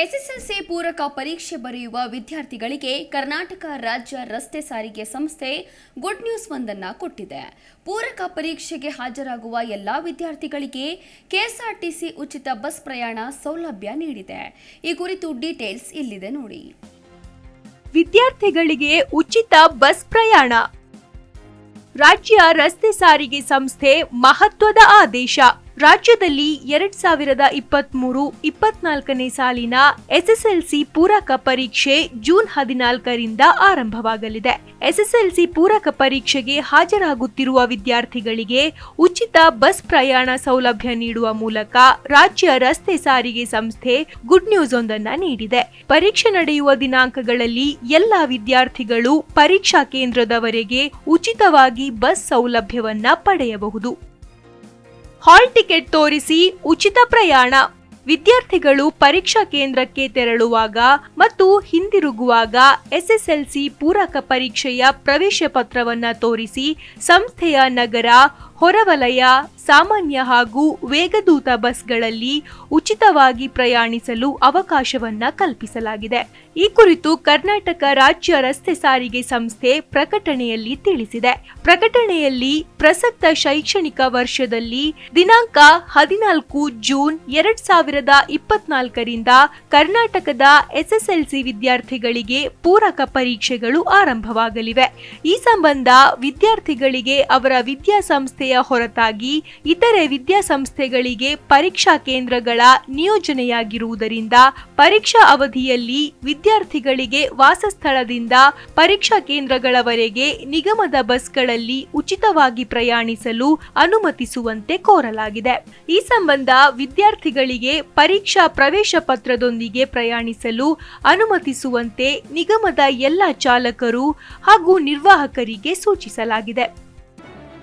SSLC ಪೂರಕ ಪರೀಕ್ಷೆ ಬರೆಯುವ ವಿದ್ಯಾರ್ಥಿಗಳಿಗೆ ಕರ್ನಾಟಕ ರಾಜ್ಯ ರಸ್ತೆ ಸಾರಿಗೆ ಸಂಸ್ಥೆ ಗುಡ್ ನ್ಯೂಸ್ ಒಂದನ್ನು ಕೊಟ್ಟಿದೆ. ಪೂರಕ ಪರೀಕ್ಷೆಗೆ ಹಾಜರಾಗುವ ಎಲ್ಲಾ ವಿದ್ಯಾರ್ಥಿಗಳಿಗೆ ಕೆಎಸ್ಆರ್ಟಿಸಿ ಉಚಿತ ಬಸ್ ಪ್ರಯಾಣ ಸೌಲಭ್ಯ ನೀಡಿದೆ. ಈ ಕುರಿತು ಡೀಟೇಲ್ಸ್ ಇಲ್ಲಿದೆ ನೋಡಿ. ವಿದ್ಯಾರ್ಥಿಗಳಿಗೆ ಉಚಿತ ಬಸ್ ಪ್ರಯಾಣ. ರಾಜ್ಯ ರಸ್ತೆ ಸಾರಿಗೆ ಸಂಸ್ಥೆ ಮಹತ್ವದ ಆದೇಶ. ರಾಜ್ಯದಲ್ಲಿ ಎರಡ್ ಸಾವಿರದ ಇಪ್ಪತ್ಮೂರು ಇಪ್ಪತ್ನಾಲ್ಕನೇ ಸಾಲಿನ ಎಸ್ಎಸ್ಎಲ್ಸಿ ಪೂರಕ ಪರೀಕ್ಷೆ ಜೂನ್ ಹದಿನಾಲ್ಕರಿಂದ ಆರಂಭವಾಗಲಿದೆ. ಎಸ್ಎಸ್ಎಲ್ಸಿ ಪೂರಕ ಪರೀಕ್ಷೆಗೆ ಹಾಜರಾಗುತ್ತಿರುವ ವಿದ್ಯಾರ್ಥಿಗಳಿಗೆ ಉಚಿತ ಬಸ್ ಪ್ರಯಾಣ ಸೌಲಭ್ಯ ನೀಡುವ ಮೂಲಕ ರಾಜ್ಯ ರಸ್ತೆ ಸಾರಿಗೆ ಸಂಸ್ಥೆ ಗುಡ್ ನ್ಯೂಸ್ ಒಂದನ್ನ ನೀಡಿದೆ. ಪರೀಕ್ಷೆ ನಡೆಯುವ ದಿನಾಂಕಗಳಲ್ಲಿ ಎಲ್ಲ ವಿದ್ಯಾರ್ಥಿಗಳು ಪರೀಕ್ಷಾ ಕೇಂದ್ರದವರೆಗೆ ಉಚಿತವಾಗಿ ಬಸ್ ಸೌಲಭ್ಯವನ್ನ ಪಡೆಯಬಹುದು. ಹಾಲ್ ಟಿಕೆಟ್ ತೋರಿಸಿ ಉಚಿತ ಪ್ರಯಾಣ. ವಿದ್ಯಾರ್ಥಿಗಳು ಪರೀಕ್ಷಾ ಕೇಂದ್ರಕ್ಕೆ ತೆರಳುವಾಗ ಮತ್ತು ಹಿಂದಿರುಗುವಾಗ ಎಸ್ಎಸ್ಎಲ್ಸಿ ಪೂರಕ ಪರೀಕ್ಷೆಯ ಪ್ರವೇಶ ಪತ್ರವನ್ನ ತೋರಿಸಿ ಸಂಸ್ಥೆಯ ನಗರ ಹೊರವಲಯ, ಸಾಮಾನ್ಯ ಹಾಗೂ ವೇಗದೂತ ಬಸ್ಗಳಲ್ಲಿ ಉಚಿತವಾಗಿ ಪ್ರಯಾಣಿಸಲು ಅವಕಾಶವನ್ನ ಕಲ್ಪಿಸಲಾಗಿದೆ. ಈ ಕುರಿತು ಕರ್ನಾಟಕ ರಾಜ್ಯ ರಸ್ತೆ ಸಾರಿಗೆ ಸಂಸ್ಥೆ ಪ್ರಕಟಣೆಯಲ್ಲಿ ತಿಳಿಸಿದೆ. ಪ್ರಕಟಣೆಯಲ್ಲಿ ಪ್ರಸಕ್ತ ಶೈಕ್ಷಣಿಕ ವರ್ಷದಲ್ಲಿ ದಿನಾಂಕ ಹದಿನಾಲ್ಕು ಜೂನ್ ಎರಡ್ ಸಾವಿರದ ಇಪ್ಪತ್ನಾಲ್ಕರಿಂದ ಕರ್ನಾಟಕದ ಎಸ್ಎಸ್ಎಲ್ಸಿ ವಿದ್ಯಾರ್ಥಿಗಳಿಗೆ ಪೂರಕ ಪರೀಕ್ಷೆಗಳು ಆರಂಭವಾಗಲಿವೆ. ಈ ಸಂಬಂಧ ವಿದ್ಯಾರ್ಥಿಗಳಿಗೆ ಅವರ ವಿದ್ಯಾಸಂಸ್ಥೆಯ ಹೊರತಾಗಿ ಇತರೆ ವಿದ್ಯಾಸಂಸ್ಥೆಗಳಿಗೆ ಪರೀಕ್ಷಾ ಕೇಂದ್ರಗಳ ನಿಯೋಜನೆಯಾಗಿರುವುದರಿಂದ ಪರೀಕ್ಷಾ ಅವಧಿಯಲ್ಲಿ ವಿದ್ಯಾರ್ಥಿಗಳಿಗೆ ವಾಸಸ್ಥಳದಿಂದ ಪರೀಕ್ಷಾ ಕೇಂದ್ರಗಳವರೆಗೆ ನಿಗಮದ ಬಸ್ಗಳಲ್ಲಿ ಉಚಿತವಾಗಿ ಪ್ರಯಾಣಿಸಲು ಅನುಮತಿಸುವಂತೆ ಕೋರಲಾಗಿದೆ. ಈ ಸಂಬಂಧ ವಿದ್ಯಾರ್ಥಿಗಳಿಗೆ ಪರೀಕ್ಷಾ ಪ್ರವೇಶ ಪತ್ರದೊಂದಿಗೆ ಪ್ರಯಾಣಿಸಲು ಅನುಮತಿಸುವಂತೆ ನಿಗಮದ ಎಲ್ಲ ಚಾಲಕರು ಹಾಗೂ ನಿರ್ವಾಹಕರಿಗೆ ಸೂಚಿಸಲಾಗಿದೆ.